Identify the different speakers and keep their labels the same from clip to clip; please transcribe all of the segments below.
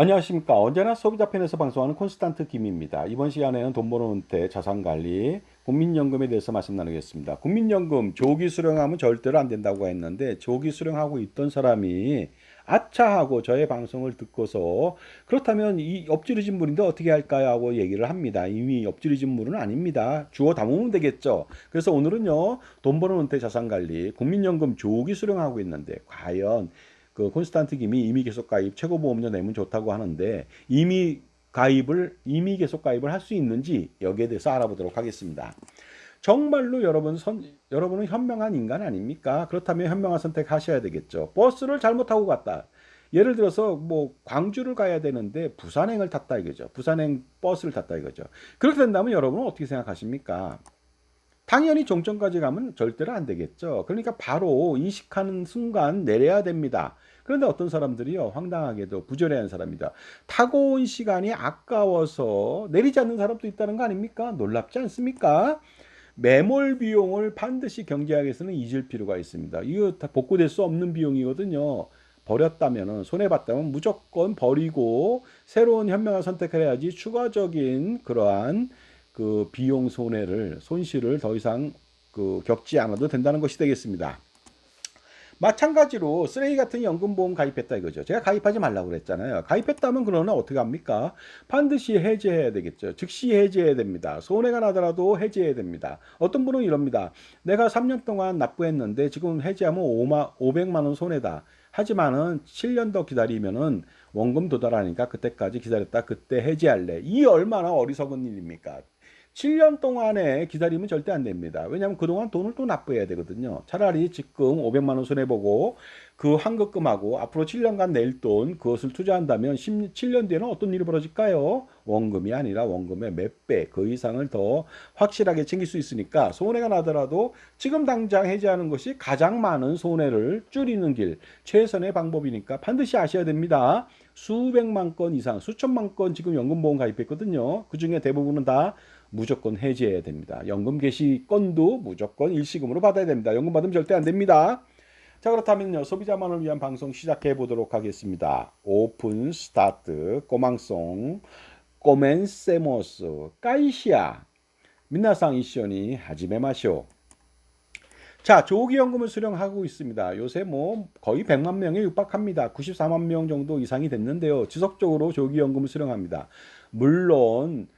Speaker 1: 안녕하십니까. 언제나 소비자 편에서 방송하는 콘스탄트 김입니다. 이번 시간에는 돈 버는 은퇴, 자산관리, 국민연금에 대해서 말씀 나누겠습니다. 국민연금 조기 수령하면 절대로 안 된다고 했는데 조기 수령하고 있던 사람이 아차 하고 저의 방송을 듣고서 그렇다면 이 엎질러진 물인데 어떻게 할까요? 하고 얘기를 합니다. 이미 엎질러진 물은 아닙니다. 주워 담으면 되겠죠. 그래서 오늘은요. 돈 버는 은퇴 자산관리, 국민연금 조기 수령하고 있는데 과연 그 콘스탄트 김이 이미 계속 가입 최고보험료 내면 좋다고 하는데 이미 가입을 이미 계속 가입을 할 수 있는지 여기에 대해서 알아보도록 하겠습니다. 정말로 여러분 선 여러분은 현명한 인간 아닙니까? 그렇다면 현명한 선택하셔야 되겠죠. 버스를 잘못 타고 갔다. 예를 들어서 뭐 광주를 가야 되는데 부산행을 탔다 이거죠. 부산행 버스를 탔다 이거죠. 그렇게 된다면 여러분은 어떻게 생각하십니까? 당연히 종점까지 가면 절대로 안 되겠죠. 그러니까 바로 인식하는 순간 내려야 됩니다. 그런데 어떤 사람들이요, 황당하게도 부절해한 사람이다. 타고 온 시간이 아까워서 내리지 않는 사람도 있다는 거 아닙니까? 놀랍지 않습니까? 매몰 비용을 반드시 경제학에서는 잊을 필요가 있습니다. 이거 다 복구될 수 없는 비용이거든요. 버렸다면 손해봤다면 무조건 버리고 새로운 현명한 선택을 해야지 추가적인 그러한 그 비용 손해를 손실을 더 이상 그 겪지 않아도 된다는 것이 되겠습니다. 마찬가지로 쓰레기 같은 연금보험 가입했다 이거죠. 제가 가입하지 말라고 그랬잖아요. 가입했다면 그러나 어떻게 합니까? 반드시 해제해야 되겠죠. 즉시 해제해야 됩니다. 손해가 나더라도 해제해야 됩니다. 어떤 분은 이럽니다. 내가 3년 동안 납부했는데 지금 해제하면 5만, 500만 원 손해다. 하지만은 7년 더 기다리면은 원금 도달하니까 그때까지 기다렸다 그때 해지할래. 이 얼마나 어리석은 일입니까? 7년 동안에 기다리면 절대 안 됩니다. 왜냐하면 그동안 돈을 또 납부해야 되거든요. 차라리 지금 500만 원 손해보고 그 환급금하고 앞으로 7년간 낼 돈 그것을 투자한다면 10, 7년 뒤에는 어떤 일이 벌어질까요? 원금이 아니라 원금의 몇 배, 그 이상을 더 확실하게 챙길 수 있으니까 손해가 나더라도 지금 당장 해지하는 것이 가장 많은 손해를 줄이는 길, 최선의 방법이니까 반드시 아셔야 됩니다. 수백만 건 이상, 수천만 건 지금 연금보험 가입했거든요. 그 중에 대부분은 다 무조건 해지해야 됩니다. 연금 개시 건도 무조건 일시금으로 받아야 됩니다. 연금 받으면 절대 안 됩니다. 자 그렇다면요 소비자만을 위한 방송 시작해 보도록 하겠습니다. 오픈 스타트 꼬망송 꼬멘세모스 까이시아 민나상 이시오니 하지메 마쇼 자, 조기연금을 수령하고 있습니다. 요새 뭐 거의 100만 명에 육박합니다. 94만 명 정도 이상이 됐는데요. 지속적으로 조기연금을 수령합니다. 물론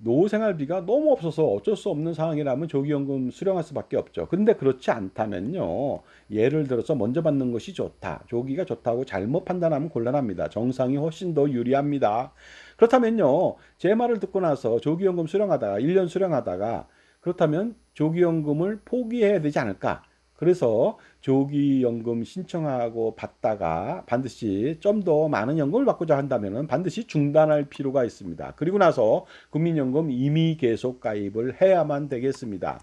Speaker 1: 노후 생활비가 너무 없어서 어쩔 수 없는 상황이라면 조기연금 수령할 수밖에 없죠. 근데 그렇지 않다면요. 예를 들어서 먼저 받는 것이 좋다. 조기가 좋다고 잘못 판단하면 곤란합니다. 정상이 훨씬 더 유리합니다. 그렇다면요. 제 말을 듣고 나서 조기연금 수령하다가 1년 수령하다가 그렇다면 조기연금을 포기해야 되지 않을까? 그래서 조기연금 신청하고 받다가 반드시 좀 더 많은 연금을 받고자 한다면 반드시 중단할 필요가 있습니다. 그리고 나서 국민연금 임의 계속 가입을 해야만 되겠습니다.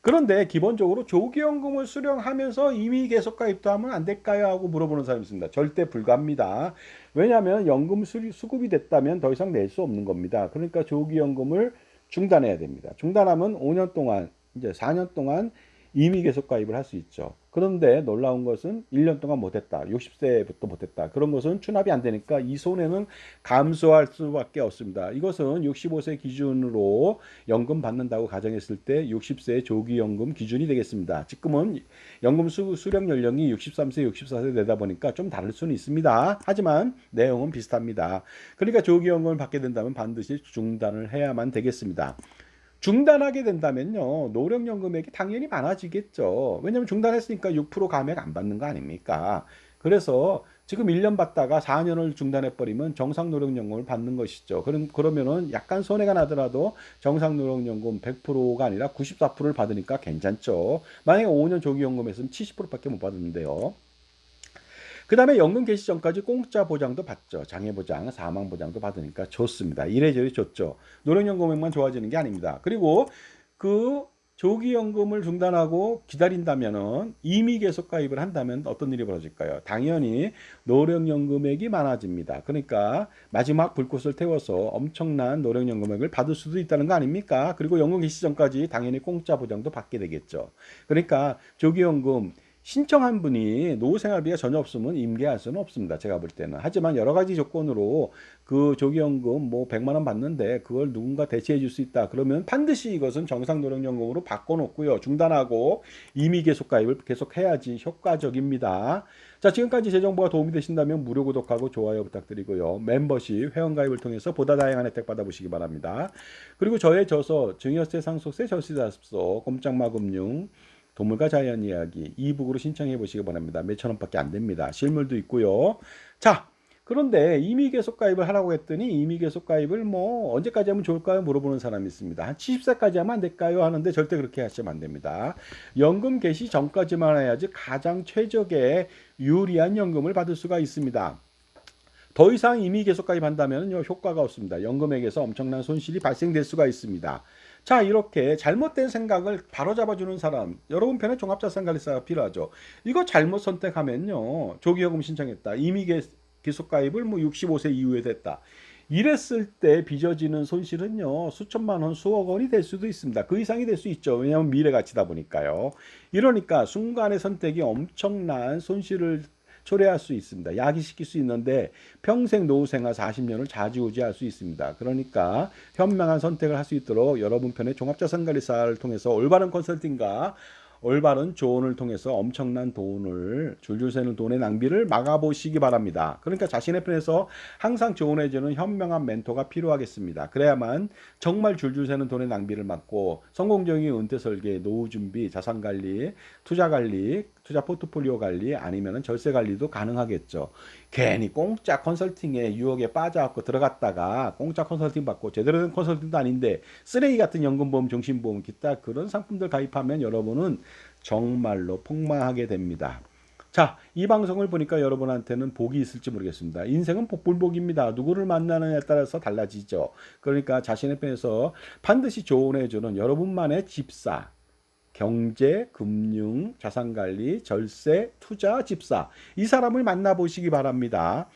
Speaker 1: 그런데 기본적으로 조기연금을 수령하면서 임의 계속 가입도 하면 안 될까요? 하고 물어보는 사람이 있습니다. 절대 불가합니다. 왜냐하면 연금 수급이 됐다면 더 이상 낼 수 없는 겁니다. 그러니까 조기연금을 중단해야 됩니다. 중단하면 5년 동안 이제 4년 동안 이미 계속 가입을 할 수 있죠. 그런데 놀라운 것은 1년 동안 못했다. 60세부터 못했다. 그런 것은 추납이 안 되니까 이 손해는 감소할 수밖에 없습니다. 이것은 65세 기준으로 연금 받는다고 가정했을 때 60세 조기연금 기준이 되겠습니다. 지금은 연금 수, 수령 연령이 63세, 64세 되다 보니까 좀 다를 수는 있습니다. 하지만 내용은 비슷합니다. 그러니까 조기연금을 받게 된다면 반드시 중단을 해야만 되겠습니다. 중단하게 된다면요. 노령연금액이 당연히 많아지겠죠. 왜냐하면 중단했으니까 6% 감액 안 받는 거 아닙니까? 그래서 지금 1년 받다가 4년을 중단해 버리면 정상 노령연금을 받는 것이죠. 그럼 그러면은 약간 손해가 나더라도 정상 노령연금 100%가 아니라 94%를 받으니까 괜찮죠. 만약에 5년 조기연금에서는 70%밖에 못 받는데요 그 다음에 연금 개시 전까지 공짜 보장도 받죠. 장애 보장, 사망 보장도 받으니까 좋습니다. 이래저래 좋죠. 노령연금액만 좋아지는 게 아닙니다. 그리고 그 조기연금을 중단하고 기다린다면은 이미 계속 가입을 한다면 어떤 일이 벌어질까요? 당연히 노령연금액이 많아집니다. 그러니까 마지막 불꽃을 태워서 엄청난 노령연금액을 받을 수도 있다는 거 아닙니까? 그리고 연금 개시 전까지 당연히 공짜 보장도 받게 되겠죠. 그러니까 조기연금 신청한 분이 노후생활비가 전혀 없으면 임계할 수는 없습니다. 제가 볼 때는. 하지만 여러 가지 조건으로 그 조기연금 뭐 100만 원 받는데 그걸 누군가 대체해 줄 수 있다. 그러면 반드시 이것은 정상노령연금으로 바꿔놓고요. 중단하고 임의 계속 가입을 계속 해야지 효과적입니다. 자, 지금까지 제 정보가 도움이 되신다면 무료 구독하고 좋아요 부탁드리고요. 멤버십 회원가입을 통해서 보다 다양한 혜택 받아보시기 바랍니다. 그리고 저의 저서 증여세 상속세 절세 자습서 꼼짝마금융 동물과 자연 이야기 이북으로 신청해 보시기 바랍니다. 몇천 원밖에 안 됩니다. 실물도 있고요. 자, 그런데 이미 계속 가입을 하라고 했더니 이미 계속 가입을 뭐 언제까지 하면 좋을까요? 물어보는 사람이 있습니다. 한 70세까지 하면 안 될까요? 하는데 절대 그렇게 하시면 안 됩니다. 연금 개시 전까지만 해야지 가장 최적의 유리한 연금을 받을 수가 있습니다. 더 이상 이미 계속 가입한다면 효과가 없습니다. 연금액에서 엄청난 손실이 발생될 수가 있습니다. 자, 이렇게 잘못된 생각을 바로잡아주는 사람, 여러분 편에 종합자산관리사가 필요하죠. 이거 잘못 선택하면요, 조기요금 신청했다. 이미 계- 계속 가입을 뭐 65세 이후에 됐다. 이랬을 때 빚어지는 손실은요, 수천만 원, 수억 원이 될 수도 있습니다. 그 이상이 될 수 있죠. 왜냐하면 미래 가치다 보니까요. 이러니까 순간의 선택이 엄청난 손실을 초래할 수 있습니다. 야기시킬 수 있는데 평생 노후 생활 40년을 좌지우지할 수 있습니다. 그러니까 현명한 선택을 할 수 있도록 여러분 편의 종합자산관리사를 통해서 올바른 컨설팅과 올바른 조언을 통해서 엄청난 돈을 줄줄 새는 돈의 낭비를 막아보시기 바랍니다. 그러니까 자신의 편에서 항상 조언해주는 현명한 멘토가 필요하겠습니다. 그래야만 정말 줄줄 새는 돈의 낭비를 막고 성공적인 은퇴 설계, 노후 준비, 자산 관리, 투자 관리, 투자 포트폴리오 관리 아니면은 절세 관리도 가능하겠죠. 괜히 공짜 컨설팅에 유혹에 빠져갖고 들어갔다가 공짜 컨설팅 받고 제대로 된 컨설팅도 아닌데 쓰레기 같은 연금보험, 정신보험, 기타 그런 상품들 가입하면 여러분은 정말로 폭망하게 됩니다. 자, 이 방송을 보니까 여러분한테는 복이 있을지 모르겠습니다. 인생은 복불복입니다. 누구를 만나느냐에 따라서 달라지죠. 그러니까 자신의 편에서 반드시 조언해주는 여러분만의 집사, 경제, 금융, 자산관리, 절세, 투자, 집사 이 사람을 만나보시기 바랍니다.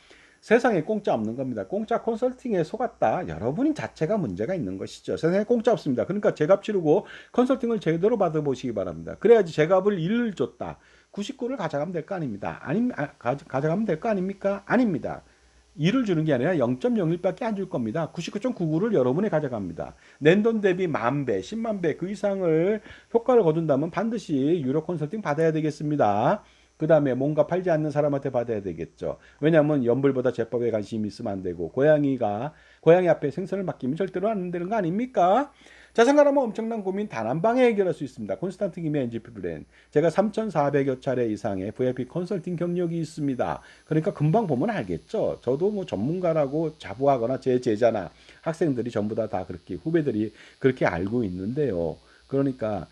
Speaker 1: 세상에 공짜 없는 겁니다. 공짜 컨설팅에 속았다. 여러분이 자체가 문제가 있는 것이죠. 세상에 공짜 없습니다. 그러니까 제값 치르고 컨설팅을 제대로 받아보시기 바랍니다. 그래야지 제값을 일을 줬다. 99를 가져가면 될 거 아닙니다. 아니, 아, 가, 가져가면 될 거 아닙니까? 아닙니다. 1을 주는 게 아니라 0.01밖에 안 줄 겁니다. 99.99를 여러분이 가져갑니다. 낸 돈 대비 만 배, 10만 배 그 이상을 효과를 거둔다면 반드시 유료 컨설팅 받아야 되겠습니다. 그 다음에 뭔가 팔지 않는 사람한테 받아야 되겠죠. 왜냐하면 연불보다 제법에 관심이 있으면 안 되고 고양이가 고양이 앞에 생선을 맡기면 절대로 안 되는 거 아닙니까? 자산가라면 엄청난 고민 단 한 방에 해결할 수 있습니다. 콘스탄트 김의 NGP 브랜. 제가 3,400여 차례 이상의 VIP 컨설팅 경력이 있습니다. 그러니까 금방 보면 알겠죠. 저도 뭐 전문가라고 자부하거나 제 제자나 학생들이 전부 다 다 그렇게 후배들이 그렇게 알고 있는데요. 그러니까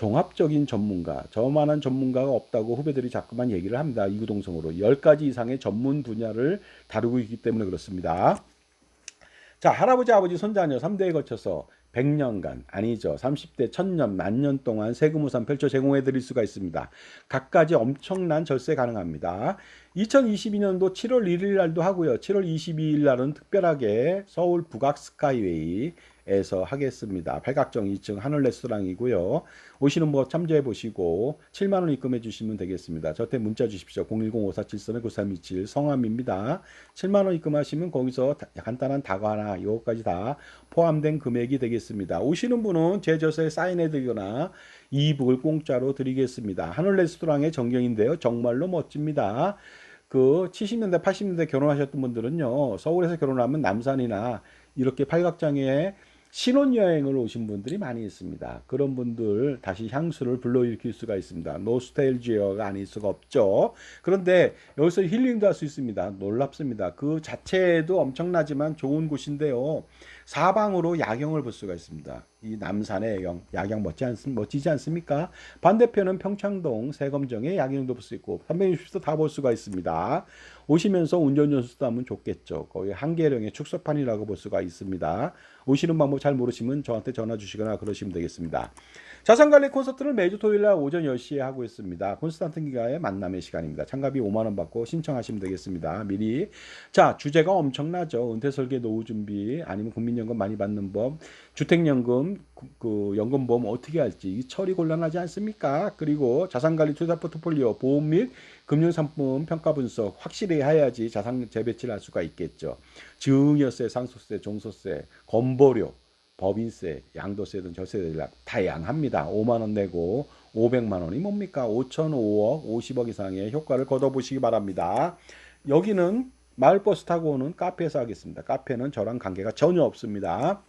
Speaker 1: 종합적인 전문가, 저만한 전문가가 없다고 후배들이 자꾸만 얘기를 합니다. 이구동성으로 10가지 이상의 전문 분야를 다루고 있기 때문에 그렇습니다. 자, 할아버지, 아버지, 손자녀 3대에 거쳐서 100년간 아니죠. 30대, 1000년, 만년 동안 세금 우산 펼쳐 제공해 드릴 수가 있습니다. 각가지 엄청난 절세 가능합니다. 2022년도 7월 1일 날도 하고요. 7월 22일 날은 특별하게 서울 북악 스카이웨이 에서 하겠습니다. 팔각정 2층 하늘 레스토랑이고요. 오시는 분 참조해 보시고 7만 원 입금해 주시면 되겠습니다. 저한테 문자 주십시오. 010-5473-9327 성함입니다. 7만 원 입금하시면 거기서 다- 간단한 다과나 이것까지 다 포함된 금액이 되겠습니다. 오시는 분은 제 저서에 사인해 드리거나 이북을 공짜로 드리겠습니다. 하늘 레스토랑의 정경인데요. 정말로 멋집니다. 그 70년대, 80년대 결혼하셨던 분들은요, 서울에서 결혼하면 남산이나 이렇게 팔각장에 신혼여행을 오신 분들이 많이 있습니다. 그런 분들 다시 향수를 불러일으킬 수가 있습니다. 노스텔지어가 아닐 수가 없죠. 그런데 여기서 힐링도 할 수 있습니다. 놀랍습니다. 그 자체도 엄청나지만 좋은 곳인데요. 사방으로 야경을 볼 수가 있습니다. 이 남산의 야경, 야경 멋지 않, 멋지지 않습니까? 반대편은 평창동 세검정의 야경도 볼 수 있고 360도 다 볼 수가 있습니다. 오시면서 운전연수도 하면 좋겠죠. 거기 한계령의 축소판이라고 볼 수가 있습니다. 오시는 방법 잘 모르시면 저한테 전화 주시거나 그러시면 되겠습니다. 자산관리 콘서트를 매주 토요일 날 오전 10시에 하고 있습니다. 콘스탄트 기가의 만남의 시간입니다. 참가비 5만 원 받고 신청하시면 되겠습니다. 미리. 자, 주제가 엄청나죠. 은퇴 설계 노후 준비 아니면 국민연금 많이 받는 법, 주택연금 연금 그- 그 연금보험 어떻게 할지 이 처리 곤란하지 않습니까? 그리고 자산관리 투자 포트폴리오 보험 및 금융상품 평가 분석 확실히 해야지 자산 재배치를 할 수가 있겠죠. 증여세, 상속세, 종소세, 건보료, 법인세, 양도세 등 절세들 다양합니다. 5만 원 내고 500만 원이 뭡니까? 5천 5억, 50억 이상의 효과를 거둬보시기 바랍니다. 여기는 마을버스 타고 오는 카페에서 하겠습니다. 카페는 저랑 관계가 전혀 없습니다.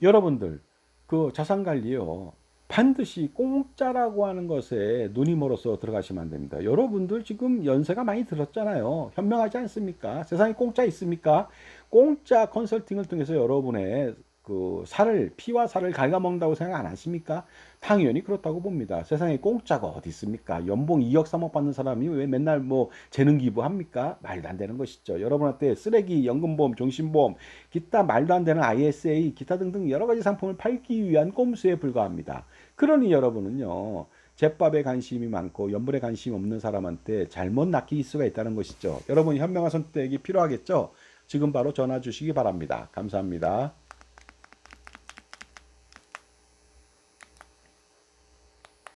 Speaker 1: 여러분들 그 자산 관리요 반드시 공짜라고 하는 것에 눈이 멀어서 들어가시면 안 됩니다. 여러분들 지금 연세가 많이 들었잖아요. 현명하지 않습니까? 세상에 공짜 있습니까? 공짜 컨설팅을 통해서 여러분의 그 살을 피와 살을 갉아먹는다고 생각 안 하십니까? 당연히 그렇다고 봅니다. 세상에 공짜가 어디 있습니까? 연봉 2억 3억 받는 사람이 왜 맨날 뭐 재능 기부합니까? 말도 안 되는 것이죠. 여러분한테 쓰레기, 연금보험, 종신보험, 기타 말도 안 되는 ISA, 기타 등등 여러 가지 상품을 팔기 위한 꼼수에 불과합니다. 그러니 여러분은요. 제밥에 관심이 많고 연불에 관심이 없는 사람한테 잘못 낚일 수가 있다는 것이죠. 여러분 현명한 선택이 필요하겠죠? 지금 바로 전화 주시기 바랍니다. 감사합니다.